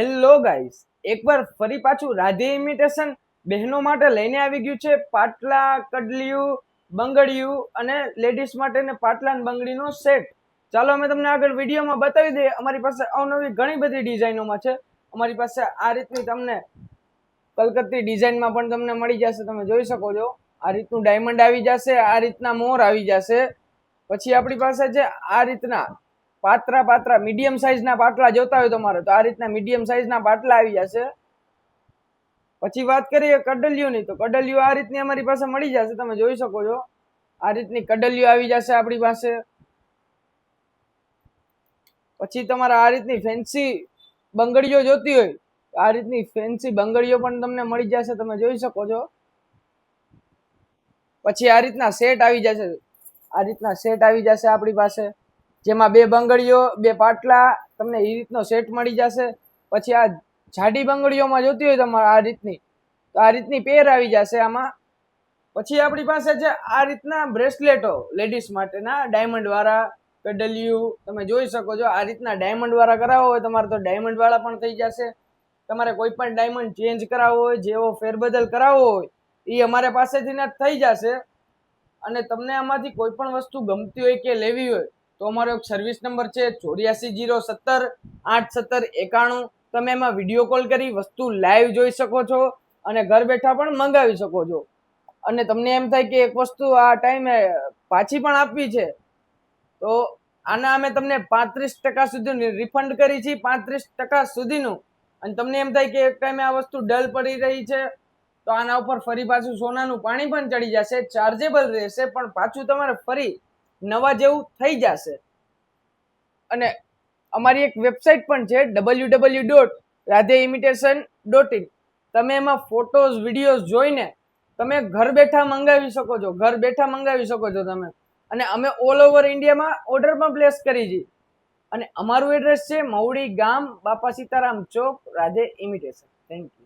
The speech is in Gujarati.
હેલો ગાઈસ એકવાર ફરી પાછું રાધે ઇમિટેશન બહેનો માટે લઈને આવી ગયું છે પાટલા, કડલિયું, બંગડિયું અને લેડીઝ માટે ને પાટલા અને બંગડીનો સેટ ચાલો અમે તમને આગળ વિડીયોમાં બતાવી દઈએ. અમારી પાસે અવનવી ઘણી બધી ડિઝાઇનોમાં છે. અમારી પાસે આ રીતની તમને કલકત્તી ડિઝાઇનમાં પણ તમને મળી જશે. તમે જોઈ શકો છો. આ રીતનું ડાયમંડ આવી જશે, આ રીતના મોર આવી જશે. પછી આપણી પાસે છે આ રીતના પાત્રા પાત્રા મીડિયમ સાઇઝના પાટલા જોતા હોય તમારે, તો આ રીતના મીડિયમ સાઇઝના પાટલા આવી જશે. પછી વાત કરીએ કડલિયુંની, તો કડલિયું આ રીતની અમારી પાસે મળી જશે, તમે જોઈ શકો છો. આ રીતની કડલિયું આવી જશે આપણી પાસે. પછી તમારે આ રીતની ફેન્સી બંગડીઓ જોતી હોય આ રીતની ફેન્સી બંગડીઓ પણ તમને મળી જશે, તમે જોઈ શકો છો. પછી આ રીતના સેટ આવી જશે. આ રીતના સેટ આવી જશે આપણી પાસે. જેમાં બે બંગડીઓ, બે પાટલા, તમને એ રીતનો સેટ મળી જશે. પછી આ જાડી બંગડીઓમાં જોતી હોય તમારે આ રીતની, તો આ રીતની પેર આવી જશે આમાં. પછી આપણી પાસે છે આ રીતના બ્રેસલેટો, લેડીઝ માટેના ડાયમંડવાળા વાળા તમે જોઈ શકો છો, આ રીતના ડાયમંડવાળા કરાવવા હોય, તમારે તો ડાયમંડવાળા પણ થઈ જશે. તમારે કોઈ પણ ડાયમંડ ચેન્જ કરાવવો હોય, જેવો ફેરબદલ કરાવવો હોય એ અમારે પાસેથી થઈ જશે. અને તમને આમાંથી કોઈ પણ વસ્તુ ગમતી હોય કે લેવી હોય તો અમારો એક સર્વિસ નંબર છે ચોર્યાસી જીરો સત્તર આઠ સત્તર એકાણું. તમે એમાં વીડિયો કોલ કરી, વસ્તુ લાઈવ જોઈ શકો છો અને ઘર બેઠા પણ મંગાવી શકો છો. અને તમને એમ થાય કે એક વસ્તુ આ ટાઈમે પાછી પણ આપવી છે, તો આના અમે તમને પાંત્રીસ ટકા સુધીનું રિફંડ કરી છે પાંત્રીસ ટકા સુધીનું. અને તમને એમ થાય કે એક ટાઈમે આ વસ્તુ ડલ પડી રહી છે, તો આના ઉપર ફરી પાછું સોનાનું પાણી પણ ચડી જશે ચાર્જેબલ રહેશે, પણ પાછું તમારે ફરી નવા જેવું થઈ જશે. અને અમારી એક વેબસાઇટ પણ છે W W dot Radhe imitation dot in તમે એમાં ફોટોઝ, વિડીયોઝ જોઈને તમે ઘર બેઠા મંગાવી શકો છો, ઘર બેઠા મંગાવી શકો છો તમે. અને અમે ઓલ ઓવર ઇન્ડિયામાં ઓર્ડર પણ પ્લેસ કરી છે. અને અમારું એડ્રેસ છે મવડી ગામ, Bapa Sitaram Chowk Radhe imitation thank you